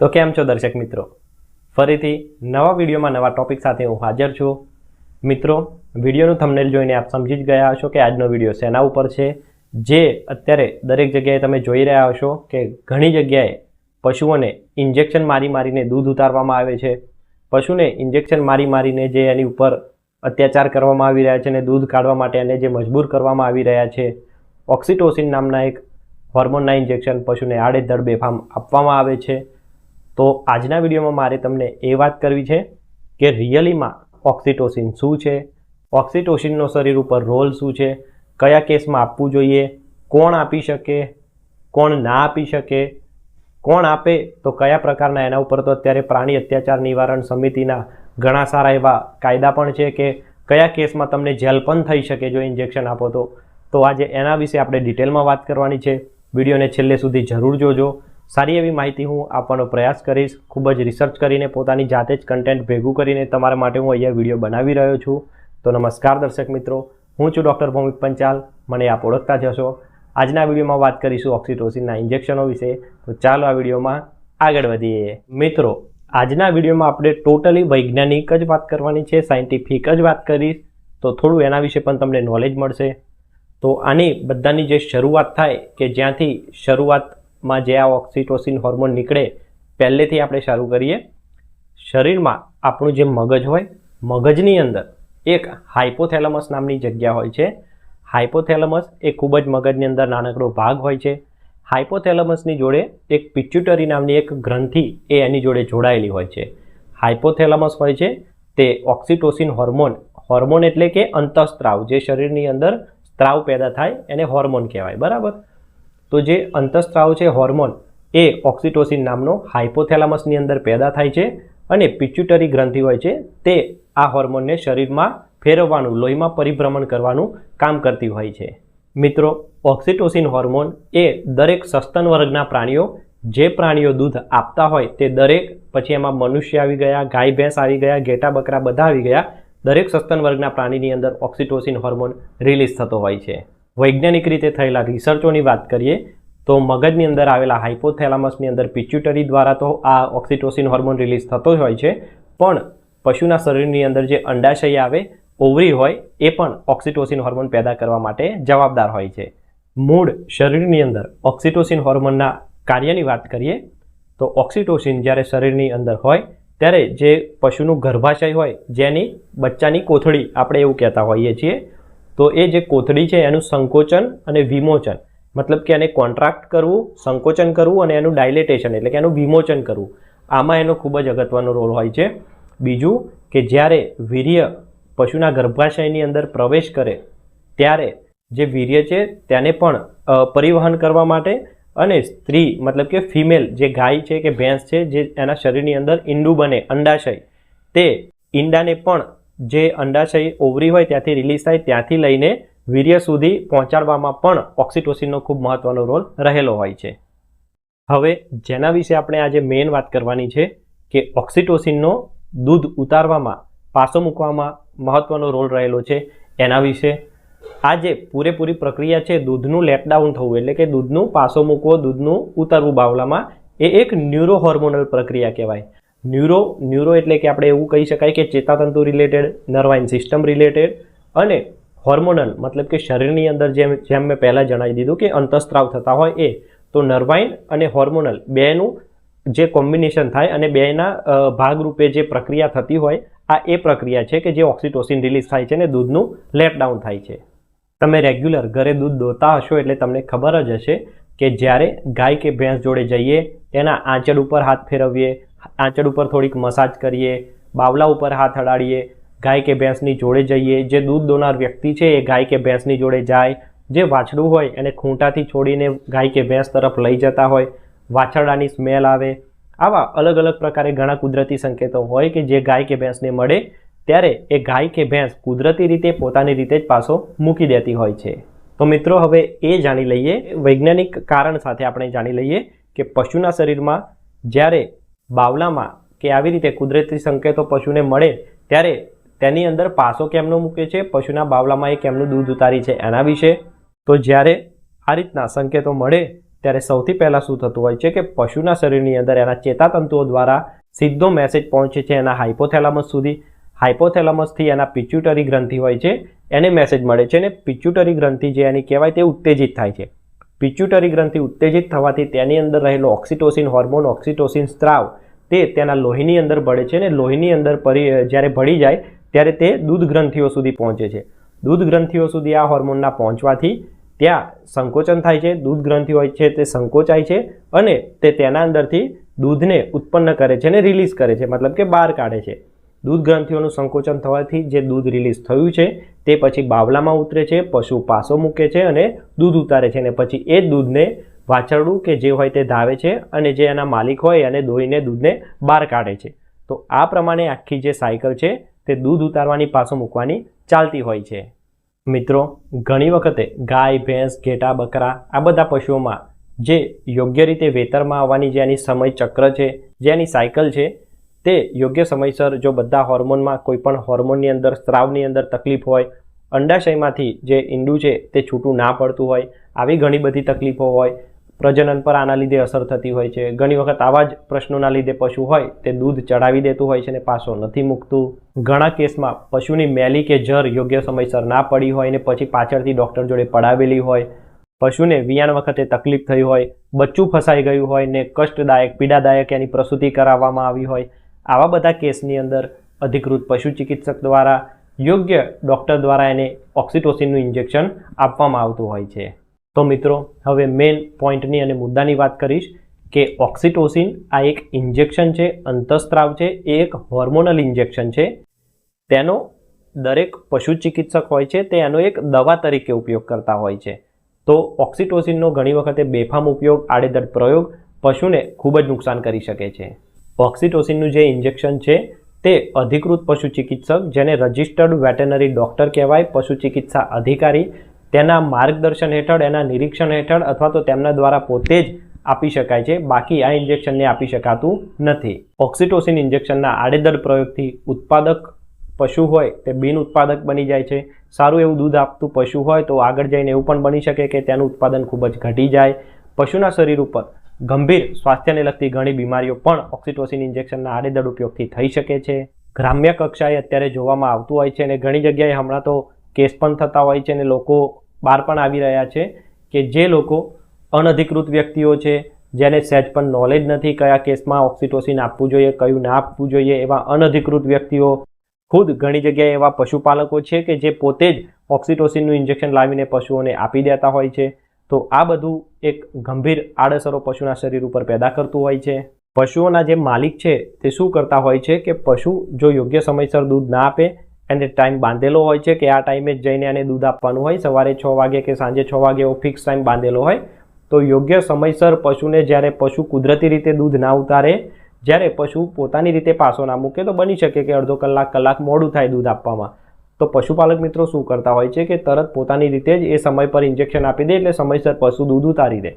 તો કેમ છો દર્શક મિત્રો? ફરીથી નવા વિડીયોમાં નવા ટોપિક સાથે હું હાજર છું. મિત્રો, વિડીયોનું થંબનેલ જોઈને આપ સમજી જ ગયા હશો કે આજનો વીડિયો શેના ઉપર છે? જે અત્યારે દરેક જગ્યાએ તમે જોઈ રહ્યા હશો કે ઘણી જગ્યાએ પશુઓને ઇન્જેક્શન મારી મારીને દૂધ ઉતારવામાં આવે છે. પશુને ઇન્જેક્શન મારી મારીને જે એની ઉપર અત્યાચાર કરવામાં આવી રહ્યા છે અને દૂધ કાઢવા માટે એને જે મજબૂર કરવામાં આવી રહ્યા છે, ઓક્સિટોસિન નામના એક હોર્મોનના ઇન્જેક્શન પશુને આડેધડ બેફામ આપવામાં આવે છે. તો આજના વિડીયોમાં મારે તમને એ વાત કરવી છે કે રિયલીમાં ઓક્સિટોસિન શું છે? ઓક્સિટોસિનનો શરીર ઉપર રોલ શું છે? કયા કેસમાં આપવું જોઈએ? કોણ આપી શકે? કોણ ના આપી શકે? કોણ આપે? તો કયા પ્રકારના? એના ઉપર તો અત્યારે પ્રાણી અત્યાચાર નિવારણ સમિતિના ઘણા સારા એવા કાયદા પણ છે કે કયા કેસમાં તમને જેલ પણ થઈ શકે જો ઇન્જેક્શન આપો તો. તો આજે એના વિશે આપણે ડિટેલમાં વાત કરવાની છે. વિડીયોને છેલ્લે સુધી જરૂર જોજો. સારી એવી માહિતી હું આપવાનો પ્રયાસ કરીશ. ખૂબ જ રિસર્ચ કરીને પોતાની જાતે જ કન્ટેન્ટ ભેગું કરીને તમારા માટે હું અહીંયા વીડિયો બનાવી રહ્યો છું. તો નમસ્કાર દર્શક મિત્રો. હું છું ડૉક્ટર ભૌમિક પંચાલ. મને આપ ઓળખતા જશો આજના વિડીયોમાં વાત કરીશું ઓક્સિટોસિનના ઇન્જેક્શનો વિશે. તો ચાલો આ વિડીયોમાં આગળ વધીએ. મિત્રો, આજના વિડીયોમાં આપણે ટોટલી વૈજ્ઞાનિક જ વાત કરવાની છે સાયન્ટિફિક જ વાત કરીશ. તો થોડું એના વિશે પણ તમને નોલેજ મળશે. તો આની બધાની જે શરૂઆત થાય કે જ્યાંથી શરૂઆતમાં જે આ ઓક્સિટોસિન હોર્મોન નીકળે, પહેલેથી આપણે શરૂ કરીએ. શરીરમાં આપણું જે મગજ હોય, મગજની અંદર એક હાઇપોથેલેમસ નામની જગ્યા હોય છે. હાઇપોથેલેમસ એ ખૂબ જ મગજની અંદર નાનકડો ભાગ હોય છે. હાઇપોથેલેમસની જોડે એક પિચ્યુટરી નામની એક ગ્રંથિ એ એની જોડે જોડાયેલી હોય છે. હાઇપોથેલેમસ હોય છે, તે ઓક્સિટોસિન હોર્મોન હોર્મોન એટલે કે અંતઃસ્ત્રાવ, જે શરીરની અંદર સ્ત્રાવ પેદા થાય, એને હોર્મોન કહેવાય, બરાબર? તો જે અંતઃસ્ત્રાવ છે હોર્મોન એ ઓક્સિટોસિન નામનો હાઇપોથેલામસની અંદર પેદા થાય છે અને પિચ્યુટરી ગ્રંથિ હોય છે, તે આ હોર્મોનને શરીરમાં ફેરવવાનું, લોહીમાં પરિભ્રમણ કરવાનું કામ કરતી હોય છે. મિત્રો ઓક્સિટોસિન હોર્મોન એ દરેક સસ્તન વર્ગના પ્રાણીઓ, જે પ્રાણીઓ દૂધ આપતા હોય તે દરેક, પછી એમાં મનુષ્ય આવી ગયા, ગાય, ભેંસ આવી ગયા, ઘેટા, બકરા બધા આવી ગયા, દરેક સસ્તન વર્ગના પ્રાણીની અંદર ઓક્સિટોસિન હોર્મોન રિલીઝ થતો હોય છે. વૈજ્ઞાનિક રીતે થયેલા રિસર્ચોની વાત કરીએ તો મગજની અંદર આવેલા હાઇપોથેલામસની અંદર પિચ્યુટરી દ્વારા તો આ ઓક્સિટોસિન હોર્મોન રિલીઝ થતો જ હોય છે. પણ પશુના શરીરની અંદર જે અંડાશય આવે, ઓવરી હોય, એ પણ ઓક્સિટોસિન હોર્મોન પેદા કરવા માટે જવાબદાર હોય છે. મૂળ શરીરની અંદર ઓક્સિટોસિન હોર્મોનના કાર્યની વાત કરીએ, તો ઓક્સિટોસિન જ્યારે શરીરની અંદર હોય, ત્યારે જે પશુનું ગર્ભાશય હોય, જેની બચ્ચાની કોથળી આપણે એવું કહેતા હોઈએ છીએ તો એ જે કોથળી છે એનું સંકોચન અને વિમોચન, મતલબ કે એને કોન્ટ્રાક્ટ કરવું, સંકોચન કરવું અને એનું ડાયલેટેશન એટલે કે એનું વિમોચન કરવું. આમાં એનો ખૂબ જ અગત્યનો રોલ હોય છે. બીજું કે જ્યારે વીર્ય પશુના ગર્ભાશયની અંદર પ્રવેશ કરે, ત્યારે જે વીર્ય છે તેને પણ પરિવહન કરવા માટે અને સ્ત્રી, મતલબ કે ફિમેલ જે ગાય છે કે ભેંસ છે જે એના શરીરની અંદર ઈંડું બને, અંડાશય, તે ઈંડાને પણ જે અંડાશય ઓવરી હોય ત્યાંથી રિલીઝ થાય, ત્યાંથી લઈને વીર્ય સુધી પહોંચાડવામાં પણ ઓક્સિટોસિનનો ખૂબ મહત્વનો રોલ રહેલો હોય છે. હવે જેના વિશે આપણે આજે મેઇન વાત કરવાની છે કે ઓક્સિટોસિનનો દૂધ ઉતારવામાં, પાસો મૂકવામાં મહત્વનો રોલ રહેલો છે એના વિશે. આ જે પૂરેપૂરી પ્રક્રિયા છે, દૂધનું લેટડાઉન થવું, એટલે કે દૂધનું પાસો મૂકવો, દૂધનું ઉતારવું બાવલામાં, એ એક ન્યુરો હોર્મોનલ પ્રક્રિયા કહેવાય. ન્યુરો ન્યુરો એટલે કે આપણે એવું કહી શકાય કે ચેતાતંતુ રિલેટેડ નર્વાઇન સિસ્ટમ રિલેટેડ અને હોર્મોનલ મતલબ કે શરીરની અંદર જેમ જેમ મેં પહેલાં જણાવી દીધું કે અંતઃસ્ત્રાવ થતા હોય એ, તો નર્વાઇન અને હોર્મોનલ બેનું જે કોમ્બિનેશન થાય અને બેના ભાગરૂપે જે પ્રક્રિયા થતી હોય, આ એ પ્રક્રિયા છે કે જે ઓક્સિટોસિન રિલીઝ થાય છે અને દૂધનું લેપડાઉન થાય છે. તમે રેગ્યુલર ઘરે દૂધ દોતા હશો એટલે તમને ખબર જ હશે કે જ્યારે ગાય કે ભેંસ જોડે જઈએ, એના આંચળ ઉપર હાથ ફેરવીએ આંચળ ઉપર થોડીક મસાજ કરીએ, બાવલા ઉપર હાથ અડાડીએ, ગાય કે ભેંસની જોડે જઈએ, જે દૂધ દોનાર વ્યક્તિ છે એ ગાય કે ભેંસની જોડે જાય, જે વાછડું હોય એને ખૂંટાથી છોડીને ગાય કે ભેંસ તરફ લઈ જતા હોય, વાછરડાની સ્મેલ આવે, આવા અલગ અલગ પ્રકારે ઘણા કુદરતી સંકેતો હોય કે જે ગાય કે ભેંસને મળે, ત્યારે એ ગાય કે ભેંસ કુદરતી રીતે પોતાની રીતે જ પાછો મૂકી દેતી હોય છે. તો મિત્રો, હવે એ જાણી લઈએ, વૈજ્ઞાનિક કારણ સાથે આપણે જાણી લઈએ કે પશુના શરીરમાં જ્યારે બાવલામાં કે આવી રીતે કુદરતી સંકેતો પશુને મળે ત્યારે તેની અંદર પાસો કેમનો મૂકે છે? પશુના બાવલામાં એ કેમનું દૂધ ઉતારી છે એના વિશે? તો જ્યારે આ રીતના સંકેતો મળે ત્યારે સૌથી પહેલાં શું થતું હોય છે કે પશુના શરીરની અંદર એના ચેતાતંતુઓ દ્વારા સીધો મેસેજ પહોંચે છે એના હાઇપોથેલામસ સુધી. હાઇપોથેલામસથી એના પિચ્યુટરી ગ્રંથિ હોય છે, એને મેસેજ મળે છે અને પિચ્યુટરી ગ્રંથિ જે એની કહેવાય તે ઉત્તેજિત થાય છે. પિચ્યુટરી ગ્રંથિ ઉત્તેજિત થવાથી તેની અંદર રહેલો ઓક્સિટોસિન હોર્મોન, ઓક્સિટોસિન સ્ત્રાવ, તે તેના લોહીની અંદર ભળે છે અને લોહીની અંદર પરી જ્યારે ભળી જાય, ત્યારે તે દૂધ ગ્રંથિઓ સુધી પહોંચે છે. દૂધ ગ્રંથિઓ સુધી આ હોર્મોનના પહોંચવાથી ત્યાં સંકોચન થાય છે, દૂધ ગ્રંથિ હોય છે તે સંકોચાય છે અને તે તેના અંદરથી દૂધને ઉત્પન્ન કરે છે અને રિલીઝ કરે છે, મતલબ કે બહાર કાઢે છે. દૂધ ગ્રંથિઓનું સંકોચન થવાથી જે દૂધ રિલીઝ થયું છે, તે પછી બાવલામાં ઉતરે છે, પશુ પાસો મૂકે છે અને દૂધ ઉતારે છે અને પછી એ દૂધને વાછરડું કે જે હોય તે ધાવે છે અને જે એના માલિક હોય અને દોઈને દૂધને બહાર કાઢે છે. તો આ પ્રમાણે આખી જે સાયકલ છે, તે દૂધ ઉતારવાની પાસો મૂકવાની ચાલતી હોય છે. મિત્રો, ઘણી વખતે ગાય, ભેંસ, ઘેટા, બકરા આ બધા પશુઓમાં જે યોગ્ય રીતે વેતરમાં આવવાની જે એની સમય ચક્ર છે, જે એની સાયકલ છે તે યોગ્ય સમયસર જો બધા હોર્મોનમાં કોઈ પણ હોર્મોનની અંદર, સ્ત્રાવની અંદર તકલીફ હોય, અંડાશયમાંથી જે ઈંડું છે તે છૂટું ના પડતું હોય, આવી ઘણી બધી તકલીફો હોય, પ્રજનન પર આના લીધે અસર થતી હોય છે. ઘણી વખત આવા જ પ્રશ્નોના લીધે પશુ હોય, તે દૂધ ચડાવી દેતું હોય છે ને પાછો નથી મૂકતું. ઘણા કેસમાં પશુની મેલી કે જર યોગ્ય સમયસર ના પડી હોય ને પછી પાછળથી ડૉક્ટર જોડે પડાવેલી હોય. પશુને વિયાણ વખતે તકલીફ થઈ હોય, બચ્ચું ફસાઈ ગયું હોય ને કષ્ટદાયક, પીડાદાયક એની પ્રસૂતિ કરાવવામાં આવી હોય. આવા બધા કેસની અંદર અધિકૃત પશુ ચિકિત્સક દ્વારા યોગ્ય ડૉક્ટર દ્વારા એને ઓક્સિટોસિનનું ઇન્જેક્શન આપવામાં આવતું હોય છે. તો મિત્રો, હવે મેઇન પોઈન્ટની અને મુદ્દાની વાત કરીશ કે ઓક્સિટોસિન આ એક ઇન્જેક્શન છે, અંતસ્ત્રાવ છે, એ એક હોર્મોનલ ઇન્જેક્શન છે. તેનો દરેક પશુ ચિકિત્સક હોય છે, તે એનો એક દવા તરીકે ઉપયોગ કરતા હોય છે. તો ઓક્સિટોસિનનો ઘણી વખતે બેફામ ઉપયોગ, આડેધડ પ્રયોગ પશુને ખૂબ જ નુકસાન કરી શકે છે. ઓક્સિટોસિનનું જે ઇન્જેક્શન છે તે અધિકૃત પશુ ચિકિત્સક, જેને રજિસ્ટર્ડ વેટેનરી ડૉક્ટર કહેવાય, પશુ ચિકિત્સા અધિકારી, તેના માર્ગદર્શન હેઠળ, એના નિરીક્ષણ હેઠળ અથવા તો તેમના દ્વારા પોતે જ આપી શકાય છે. બાકી આ ઇન્જેક્શનને આપી શકાતું નથી. ઓક્સિટોસિન ઇન્જેક્શનના આડેધડ પ્રયોગથી ઉત્પાદક પશુ હોય તે બિન ઉત્પાદક બની જાય છે. સારું એવું દૂધ આપતું પશુ હોય તો આગળ જઈને એવું પણ બની શકે કે તેનું ઉત્પાદન ખૂબ જ ઘટી જાય. પશુના શરીર ઉપર ગંભીર સ્વાસ્થ્યને લગતી ઘણી બીમારીઓ પણ ઓક્સિટોસિન ઇન્જેક્શનના આડેધડ ઉપયોગથી થઈ શકે છે. ગ્રામ્ય કક્ષાએ અત્યારે જોવામાં આવતું હોય છે અને ઘણી જગ્યાએ હમણાં તો કેસ પણ થતા હોય છે અને લોકો બહાર પણ આવી રહ્યા છે કે જે લોકો અનધિકૃત વ્યક્તિઓ છે, જેને સહેજ પણ નોલેજ નથી કયા કેસમાં ઓક્સિટોસિન આપવું જોઈએ, કયું ના આપવું જોઈએ એવા અનધિકૃત વ્યક્તિઓ, ખુદ ઘણી જગ્યાએ એવા પશુપાલકો છે કે જે પોતે જ ઓક્સિટોસિનનું ઇન્જેક્શન લાવીને પશુઓને આપી દેતા હોય છે. તો આ બધું એક ગંભીર આડઅસરો પશુના શરીર ઉપર પેદા કરતું હોય છે. પશુઓના જે માલિક છે તે શું કરતા હોય છે કે પશુ જો યોગ્ય સમયસર દૂધ ના આપે એને ટાઈમ બાંધેલો હોય છે કે આ ટાઈમે જ જઈને એને દૂધ આપવાનું હોય, સવારે છ વાગે કે સાંજે છ વાગે એવો ફિક્સ ટાઈમ બાંધેલો હોય, તો યોગ્ય સમયસર પશુને જ્યારે પશુ કુદરતી રીતે દૂધ ના ઉતારે, જ્યારે પશુ પોતાની રીતે પાસો ના મૂકે, તો બની શકે કે અડધો કલાક કલાક મોડું થાય દૂધ આપવામાં. તો પશુપાલક મિત્રો શું કરતા હોય છે કે તરત પોતાની રીતે જ એ સમય પર ઇન્જેક્શન આપી દે એટલે સમયસર પશુ દૂધ ઉતારી દે.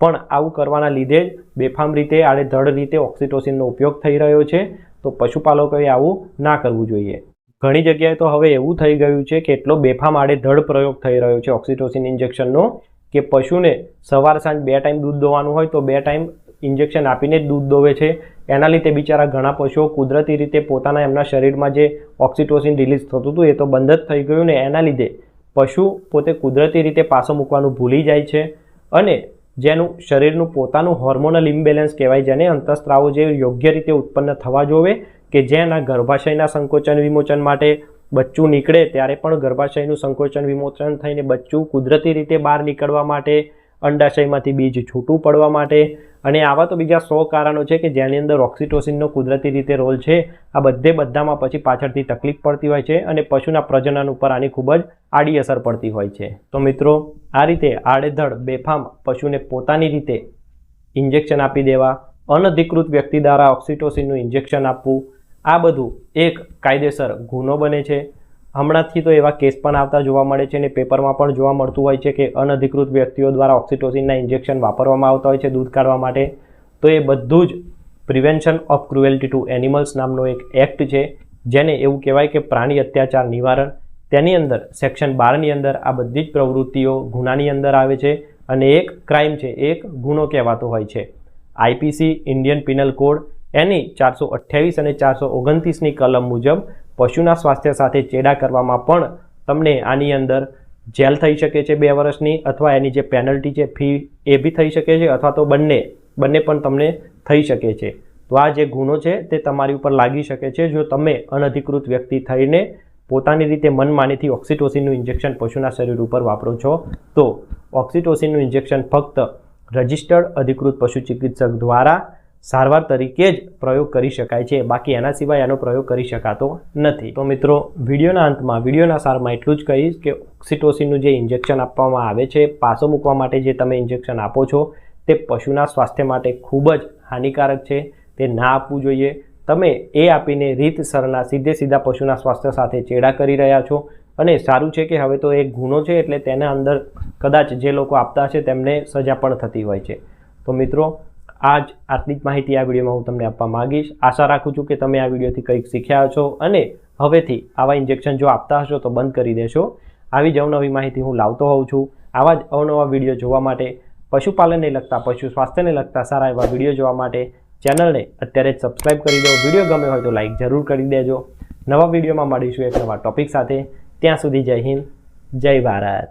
પણ આવું કરવાના લીધે જ બેફામ રીતે આડેધડ રીતે ઓક્સિટોસિનનો ઉપયોગ થઈ રહ્યો છે. તો પશુપાલકોએ આવું ના કરવું જોઈએ. ઘણી જગ્યાએ તો હવે એવું થઈ ગયું છે કે એટલો બેફામ આડેધડ પ્રયોગ થઈ રહ્યો છે ઓક્સિટોસિન ઇન્જેક્શનનો કે પશુને સવાર સાંજ બે ટાઈમ દૂધ દોવાનું હોય તો બે ટાઈમ ઇન્જેક્શન આપીને જ દૂધ દોવે છે. એના લીધે બિચારા ઘણા પશુઓ કુદરતી રીતે પોતાના એમના શરીરમાં જે ઓક્સિટોસિન રિલીઝ થતું હતું એ તો બંધ જ થઈ ગયું ને એના લીધે પશુ પોતે કુદરતી રીતે પાસો મૂકવાનું ભૂલી જાય છે અને જેનું શરીરનું પોતાનું હોર્મોનલ ઇમ્બેલેન્સ કહેવાય જેને અંતસ્ત્રાવો જે યોગ્ય રીતે ઉત્પન્ન થવા જોવે કે જેના ગર્ભાશયના સંકોચન વિમોચન માટે બચ્ચું નીકળે ત્યારે પણ ગર્ભાશયનું સંકોચન વિમોચન થઈને બચ્ચું કુદરતી રીતે બહાર નીકળવા માટે, અંડાશયમાંથી બીજ છૂટું પડવા માટે અને આવા તો બીજા સો કારણો છે કે જેની અંદર ઓક્સિટોસિનનો કુદરતી રીતે રોલ છે. આ બધે બધામાં પછી પાછળથી તકલીફ પડતી હોય છે અને પશુના પ્રજનન ઉપર આની ખૂબ જ આડી અસર પડતી હોય છે. તો મિત્રો, આ રીતે આડેધડ બેફામ પશુને પોતાની રીતે ઇન્જેક્શન આપી દેવા, અનધિકૃત વ્યક્તિ દ્વારા ઓક્સિટોસિનનું ઇન્જેક્શન આપવું, આ બધું એક કાયદેસર ગુનો બને છે. હમણાંથી તો એવા કેસ પણ આવતા જોવા મળે છે અને પેપરમાં પણ જોવા મળતું હોય છે કે અનધિકૃત વ્યક્તિઓ દ્વારા ઓક્સિટોસિનના ઇન્જેક્શન વાપરવામાં આવતા હોય છે દૂધ કાઢવા માટે. તો એ બધું જ prevention of cruelty to animals નામનો એક એક્ટ છે, જેને એવું કહેવાય કે પ્રાણી અત્યાચાર નિવારણ. તેની અંદર, સેક્શન બારની અંદર આ બધી જ પ્રવૃત્તિઓ ગુનાની અંદર આવે છે અને એક ક્રાઇમ છે, એક ગુનો કહેવાતો હોય છે. આઈપીસી, ઇન્ડિયન પિનલ કોડ, એની ચારસો અઠ્યાવીસ અને ચારસો ઓગણત્રીસની કલમ મુજબ પશુના સ્વાસ્થ્ય સાથે ચેડા કરવામાં પણ તમને આની અંદર જેલ થઈ શકે છે બે વર્ષની અથવા એની જે પેનલ્ટી છે ફી એ બી થઈ શકે છે અથવા તો બંને બંને પણ તમને થઈ શકે છે. તો આ જે ગુનો છે તે તમારી ઉપર લાગી શકે છે. જો તમે અનધિકૃત વ્યક્તિ થઈને પોતાની રીતે મનમાનીથી ઓક્સિટોસિનનું ઇન્જેક્શન પશુના શરીર ઉપર વાપરો છો, તો ઓક્સિટોસિનનું ઇન્જેક્શન ફક્ત રજિસ્ટર્ડ અધિકૃત પશુ ચિકિત્સક દ્વારા સારવાર તરીકે જ પ્રયોગ કરી શકાય છે. બાકી એના સિવાય એનો પ્રયોગ કરી શકાતો નથી. તો મિત્રો, વિડીયોના અંતમાં, વિડીયોના સારમાં એટલું જ કહીશ કે ઓક્સિટોસિનનું જે ઇન્જેક્શન આપવામાં આવે છે, પાસો મૂકવા માટે જે તમે ઇન્જેક્શન આપો છો, તે પશુના સ્વાસ્થ્ય માટે ખૂબ જ હાનિકારક છે. તે ના આપવું જોઈએ. તમે એ આપીને રીતસરના સીધે સીધા પશુના સ્વાસ્થ્ય સાથે ચેડા કરી રહ્યા છો. અને સારું છે કે હવે તો એક ગુનો છે એટલે તેના અંદર કદાચ જે લોકો આપતા હશે તેમને સજા પણ થતી હોય છે. તો મિત્રો આજ આટલી જ માહિતી આ વિડીયોમાં હું તમને આપવા માંગીશ. આશા રાખું છું કે તમે આ વિડીયોથી કંઈક શીખ્યા છો અને હવેથી આવા ઇન્જેક્શન જો આપતા હશો તો બંધ કરી દેશો. આવી જ અવનવી માહિતી હું લાવતો હોઉં છું. આવા જ અવનવા વીડિયો જોવા માટે, પશુપાલનને લગતા, પશુ સ્વાસ્થ્યને લગતા સારા એવા વીડિયો જોવા માટે ચેનલને અત્યારે જ સબસ્ક્રાઈબ કરી દો. વીડિયો ગમે હોય તો લાઇક જરૂર કરી દેજો. નવા વિડીયોમાં મળીશું એક નવા ટોપિક સાથે. ત્યાં સુધી જય હિન્દ. જય ભારત.